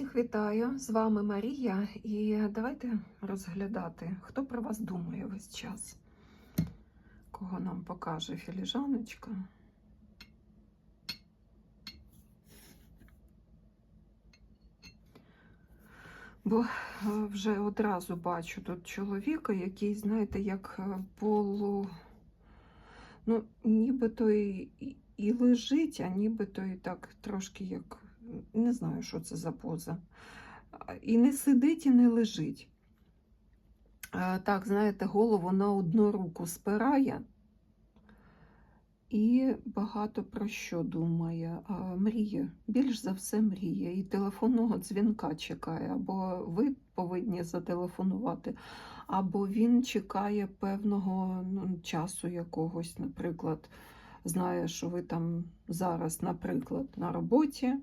Всіх вітаю! З вами Марія, і давайте розглядати, хто про вас думає весь час. Кого нам покаже філіжаночка. Бо е, вже одразу бачу тут чоловіка, який, знаєте, як е, полу, ну, нібито і, і- лежить, а нібито і так трошки як не знаю, що це за поза. І не сидить, і не лежить. Так, знаєте, голову на одну руку спирає і багато про що думає. Мріє, більш за все мріє. І телефонного дзвінка чекає. Або ви повинні зателефонувати, або він чекає певного ну, часу якогось, наприклад, знає, що ви там зараз, наприклад, на роботі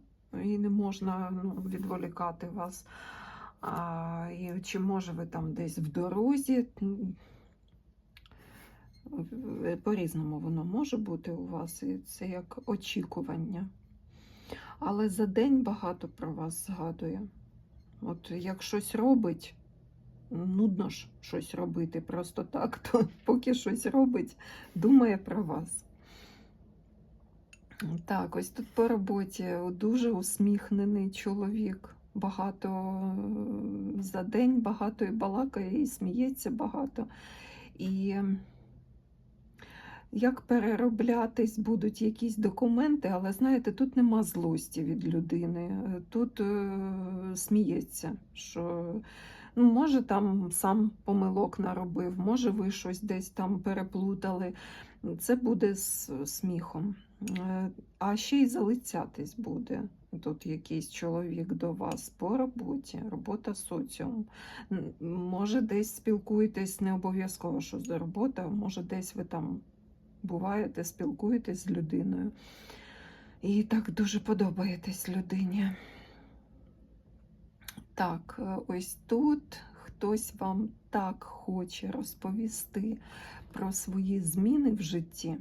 і не можна ну, відволікати вас. А, і чи може ви там десь в дорозі? По-різному воно може бути у вас, і це як очікування. Але за день багато про вас згадує. От як щось робить, нудно ж щось робити просто так, то поки щось робить, думає про вас. Так, ось тут по роботі дуже усміхнений чоловік. Багато е, за день багато і балакає, і сміється багато. І як перероблятись будуть якісь документи, але знаєте, тут нема злості від людини. Тут е, сміється, що ну, може там сам помилок наробив, може ви щось десь там переплутали. Це буде з сміхом. Е, А ще й залицятись буде. Тут якийсь чоловік до вас по роботі, робота соціум. Може, десь спілкуєтесь, не обов'язково, що за робота, може, десь ви там буваєте, спілкуєтесь з людиною. І так дуже подобаєтесь людині. Так, е, ось тут хтось вам так хоче розповісти про свої зміни в житті.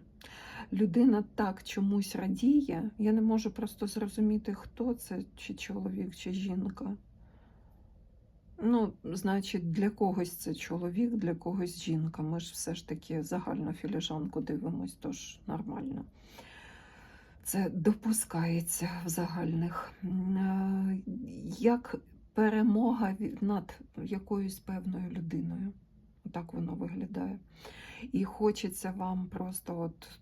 Людина так чомусь радіє. Я не можу просто зрозуміти, хто це, чи чоловік, чи жінка. Ну, значить, для когось це чоловік, для когось жінка. Ми ж все ж таки загальну філіжанку дивимось, тож нормально. Це допускається в загальних. Е, Як перемога над якоюсь певною людиною. Так воно виглядає. І хочеться вам просто от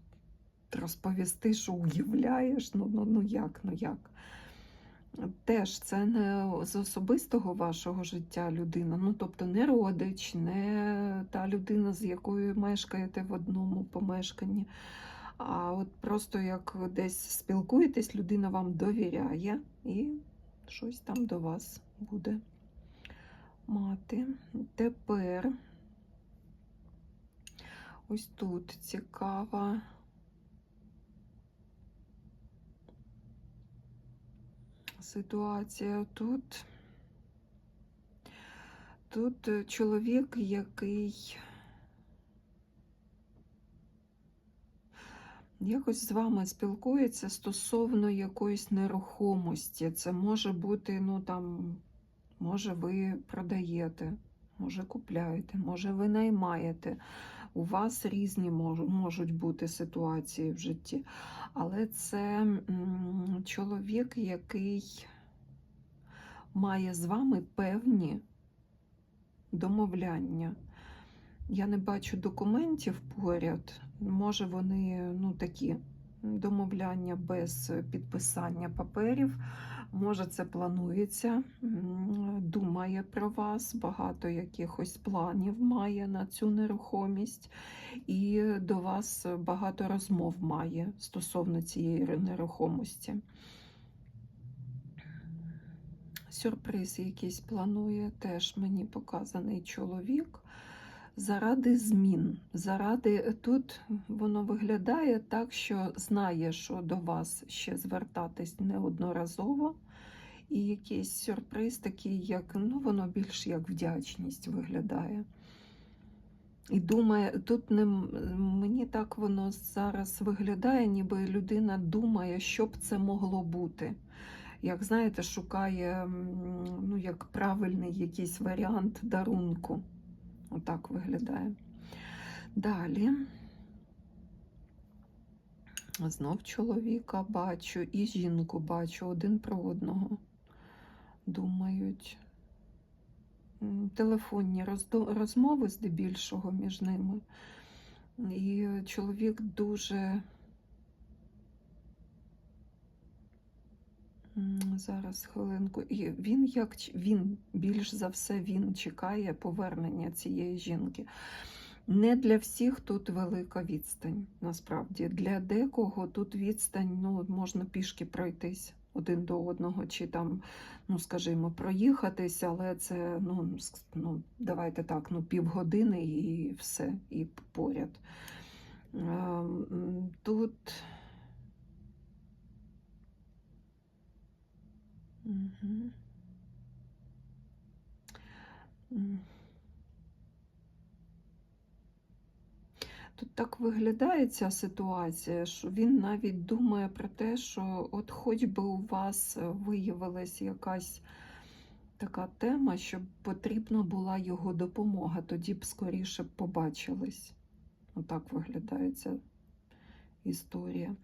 розповісти, що уявляєш, ну, ну, ну як, ну як. Теж це не з особистого вашого життя людина, ну тобто не родич, не та людина, з якою мешкаєте в одному помешканні. А от просто як десь спілкуєтесь, людина вам довіряє і щось там до вас буде мати. Тепер ось тут цікава. Ситуація тут. Тут е, чоловік, який якось з вами спілкується стосовно якоїсь нерухомості. Це може бути, ну там, може, ви продаєте, може купляєте, може ви наймаєте. У вас різні мож- можуть бути ситуації в житті. Але це чоловік, який має з вами певні домовляння. Я не бачу документів поряд. Може, вони ну, такі домовляння без підписання паперів. Може, це планується, думає про вас, багато якихось планів має на цю нерухомість, і до вас багато розмов має стосовно цієї нерухомості. Сюрприз якийсь планує теж мені показаний чоловік. Заради змін. Заради тут воно виглядає так, що знає, що до вас ще звертатись неодноразово. І якийсь сюрприз такий, як ну, воно більш як вдячність виглядає. І думає, тут не мені так воно зараз виглядає, ніби людина думає, що б це могло бути. як знаєте, шукає ну, як правильний якийсь варіант дарунку. Отак виглядає. Далі. Знов чоловіка бачу і жінку бачу один про одного. Думають. Телефонні розмови здебільшого між ними. І чоловік дуже. Зараз хвилинку. І він як він більш за все він чекає повернення цієї жінки. Не для всіх тут велика відстань, насправді. Для декого тут відстань ну, можна пішки пройтись один до одного, чи там, ну скажімо, проїхатись, але це ну, ну давайте так, ну півгодини і все, і поряд. Ем, Тут. Мгм. Тут так виглядає ця ситуація, що він навіть думає про те, що от хоч би у вас е, виявилась якась така тема, що потрібна була його допомога, тоді б скоріше побачились. Отак виглядає ця історія.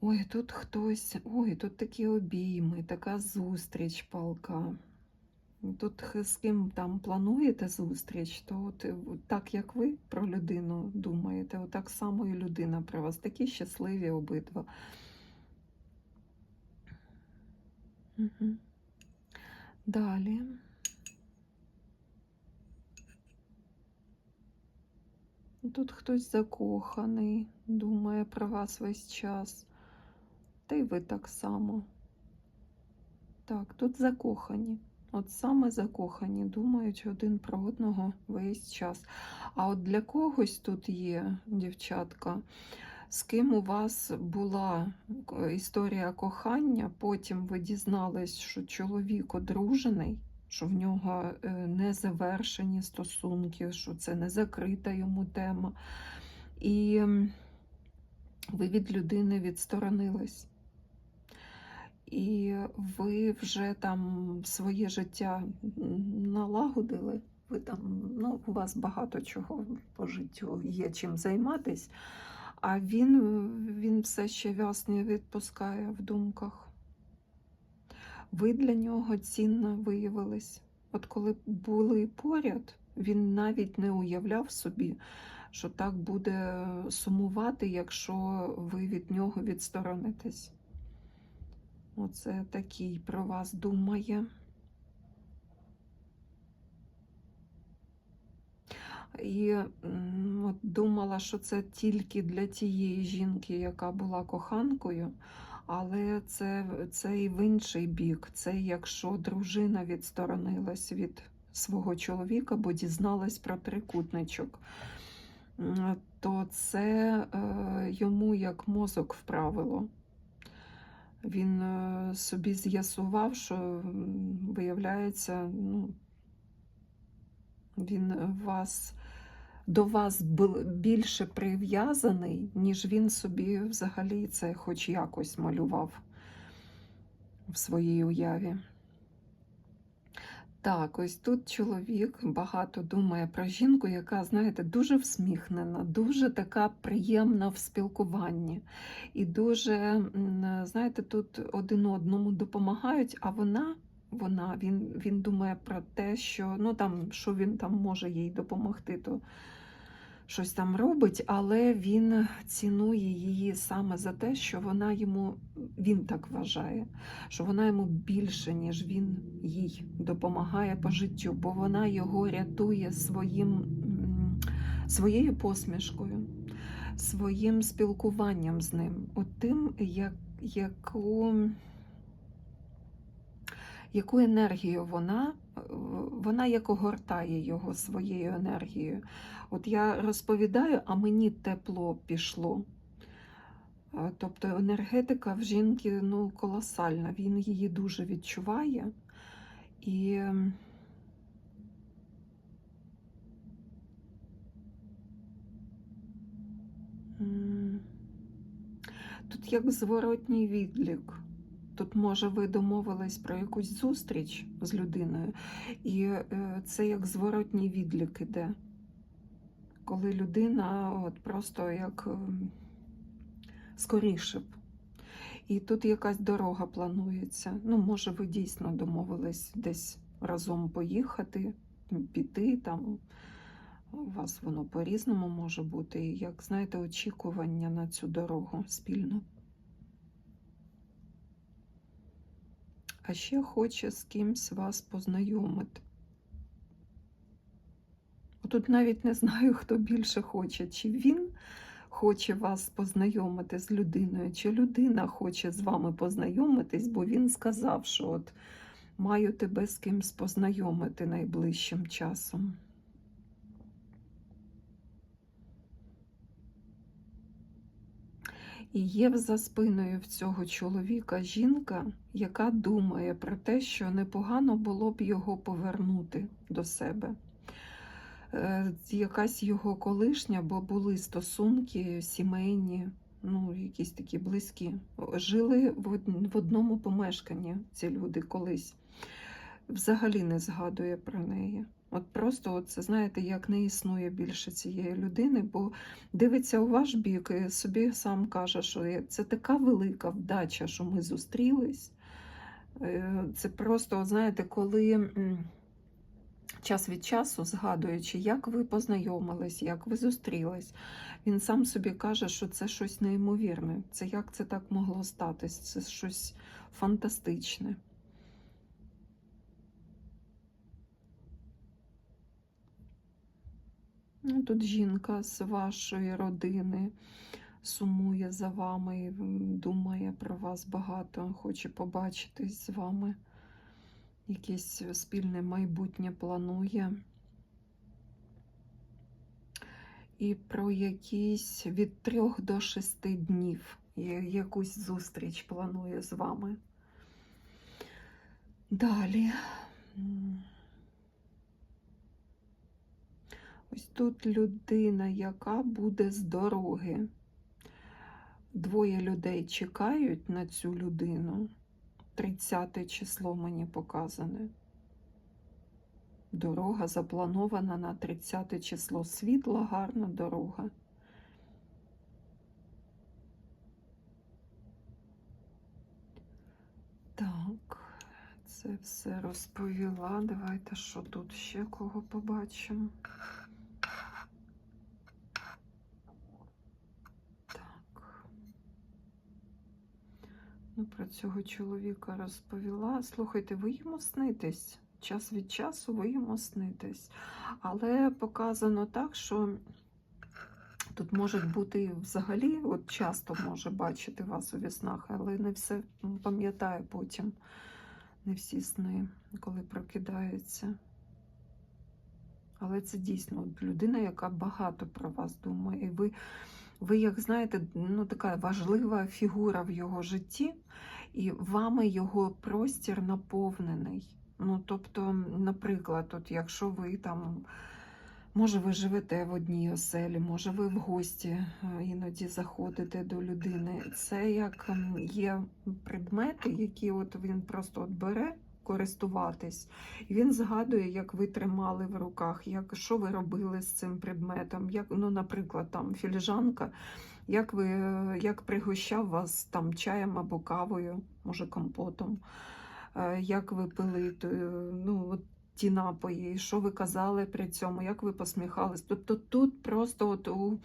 Ой, тут хтось, ой, тут такі обійми, така зустріч палка. Тут з ким там плануєте зустріч, то от, е, так як ви про людину думаєте, от так само і людина про вас. Такі щасливі обидва. Далі. Тут хтось закоханий, думає про вас весь час. Та й ви так само. Так, тут закохані. От саме закохані, думають один про одного весь час. А от для когось тут є, дівчатка, з ким у вас була е, історія кохання, потім ви дізнались, що чоловік одружений, що в нього е, не завершені стосунки, що це не закрита йому тема. І ви від людини відсторонились. І ви вже там своє життя налагодили. Ви там, ну, у вас багато чого по життю є чим займатись, а він, він все ще вас не відпускає в думках. Ви для нього цінно виявились. От коли були поряд, він навіть не уявляв собі, що так буде сумувати, якщо ви від нього відсторонитесь. Оце такий про вас думає. І от думала, що це тільки для тієї жінки, яка була коханкою, але це, це і в інший бік. Це якщо дружина відсторонилась від свого чоловіка, бо дізналась про трикутничок, то це е, йому як мозок вправило. Він е, собі з'ясував, що виявляється, ну, він вас до вас більше прив'язаний, ніж він собі взагалі це хоч якось малював в своїй уяві. Так, ось тут чоловік багато думає про жінку, яка, знаєте, дуже всміхнена, дуже така приємна в спілкуванні. І дуже, знаєте, тут один одному допомагають, а вона, вона він, він думає про те, що ну там, що він там може їй допомогти, то щось там робить, але він цінує її саме за те, що вона йому, він так вважає, що вона йому більше, ніж він їй допомагає по життю, бо вона його рятує своїм, своєю посмішкою, своїм спілкуванням з ним, от тим, як, яку, яку енергію вона, е, вона як огортає його своєю енергією. От я розповідаю, а мені тепло пішло. Е, Тобто енергетика в жінки ну, колосальна, він її дуже відчуває. І тут як зворотній відлік. Тут, може, ви домовились про якусь зустріч з людиною, і е, це як зворотній відлік іде. Коли людина от просто як ем, скоріше б. І тут якась дорога планується. Ну, може, ви дійсно домовились десь разом поїхати, піти там. У вас воно по-різному може бути, як знаєте, очікування на цю дорогу спільно. А ще хоче з кимсь вас познайомити. Тут навіть не знаю, хто більше хоче, чи він хоче вас познайомити з людиною, чи людина хоче з вами познайомитись, бо він сказав, що от маю тебе з кимсь познайомити найближчим часом. І є за спиною в цього чоловіка жінка, яка думає про те, що непогано було б його повернути до себе. Е, Якась його колишня, бо були стосунки сімейні, ну, якісь такі близькі. Жили в одному помешканні ці люди колись. Взагалі не згадує про неї. От просто от це знаєте, як не існує більше цієї людини, бо дивиться у ваш бік і собі сам каже, що це така велика вдача, що ми зустрілись. Е, Це просто, знаєте, коли час від часу, згадуючи, як ви познайомились, як ви зустрілись, він сам собі каже, що це щось неймовірне. Це як це так могло статись? Це щось фантастичне. Ну, тут жінка з вашої родини сумує за вами, думає про вас багато, хоче побачитись з вами, якесь спільне майбутнє планує. І про якісь від трьох до шести днів якусь зустріч планує з вами. Далі. Ось тут людина, яка буде з дороги. Двоє людей чекають на цю людину. 30 число мені показане. Дорога запланована на 30 число. Світла, гарна дорога. Так, це все розповіла. Давайте що тут ще кого побачимо. Про цього чоловіка розповіла. Слухайте, ви йому снитесь. Час від часу ви йому снитесь. Але показано так, що тут можуть бути взагалі, от часто може бачити вас у віснах, але не все пам'ятає потім. Не всі сни, коли прокидається. Але це дійсно от людина, яка багато про вас думає. І ви, ви як знаєте, ну, така важлива фігура в його житті, і вами його простір наповнений. Ну, тобто, наприклад, от якщо ви там, може, ви живете в одній оселі, може, ви в гості е, іноді заходите до людини. Це як є предмети, які от він просто от бере користуватись, і він згадує, як ви тримали в руках, як, що ви робили з цим предметом, як, ну, наприклад, там філіжанка, як, ви, е, як пригощав вас там чаєм або кавою, може, компотом е, як ви пили е, ну, ті напої, що ви казали при цьому, як ви посміхались. Тобто тут просто от у,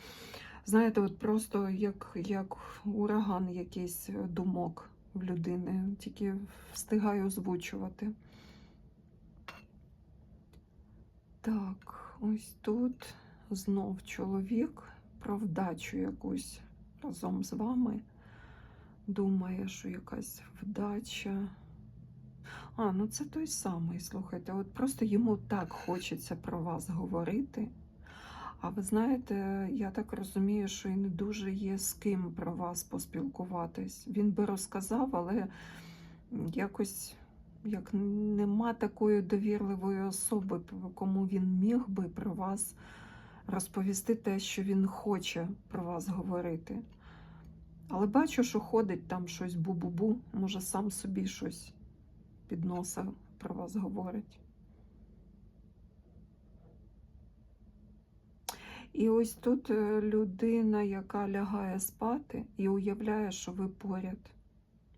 знаєте, от просто як, як ураган якийсь думок в людини, тільки встигаю озвучувати. Так, ось тут знов чоловік про вдачу якусь разом з вами. Думає, що якась вдача. А, ну це той самий, слухайте. От просто йому так хочеться про вас говорити. А ви знаєте, я так розумію, що і не дуже є з ким про вас поспілкуватись. Він би розказав, але якось як нема такої довірливої особи, кому він міг би про вас розповісти те, що він хоче про вас говорити. Але бачу, що ходить там щось бу-бу-бу, може сам собі щось під носа про вас говорить. І ось тут е, людина, яка лягає спати і уявляє, що ви поряд.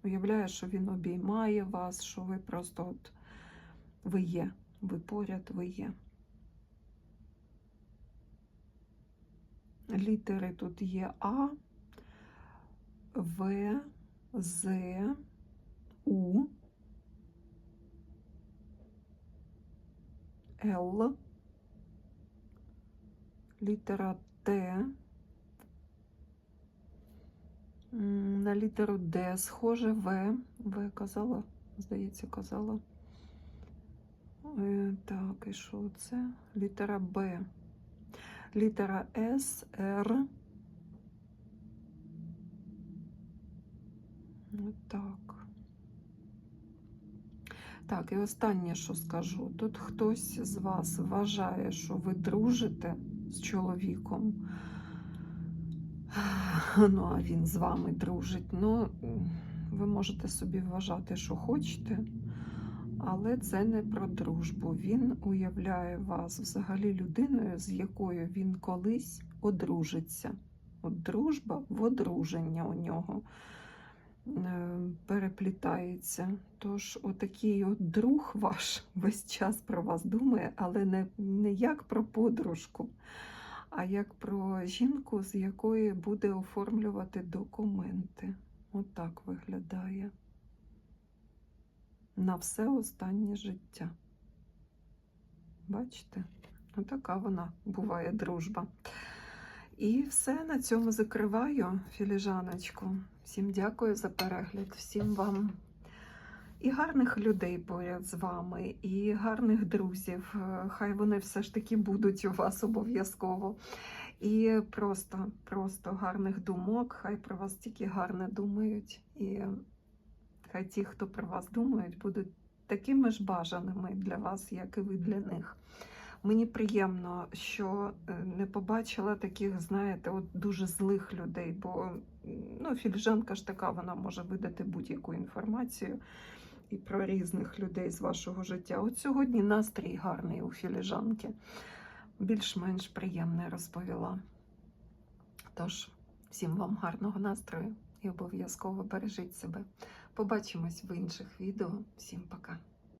Уявляє, що він обіймає вас, що ви просто от ви є, ви поряд, ви є. Літери тут є А, В, З, У, Л, літера Т. На літеру Д схоже В. В казала, здається, казала. Е, Так, і що це? Літера Б. Літера С, Р. Так. Так, і останнє, що скажу. Тут хтось з вас вважає, що ви дружите з чоловіком. Ну, а він з вами дружить. Ну, ви можете собі вважати, що хочете, але це не про дружбу. Він уявляє вас взагалі людиною, з якою він колись одружиться. От дружба в одруження у нього переплітається. Тож, отакий от друг ваш весь час про вас думає, але не, не як про подружку, а як про жінку, з якої буде оформлювати документи. Отак виглядає. На все останнє життя. Бачите? Отака вона буває дружба. І все на цьому закриваю філіжаночку. Всім дякую за перегляд, всім вам і гарних людей поряд з вами, і гарних друзів. Хай вони все ж таки будуть у вас обов'язково. І просто, просто гарних думок, хай про вас тільки гарне думають. І хай ті, хто про вас думають, будуть такими ж бажаними для вас, як і ви для них. Мені приємно, що е, не побачила таких, знаєте, от дуже злих людей, бо ну, філіжанка ж така, вона може видати будь-яку інформацію і про різних людей з вашого життя. От сьогодні настрій гарний у філіжанки, більш-менш приємне розповіла. Тож, всім вам гарного настрою і обов'язково бережіть себе. Побачимось в інших відео. Всім пока!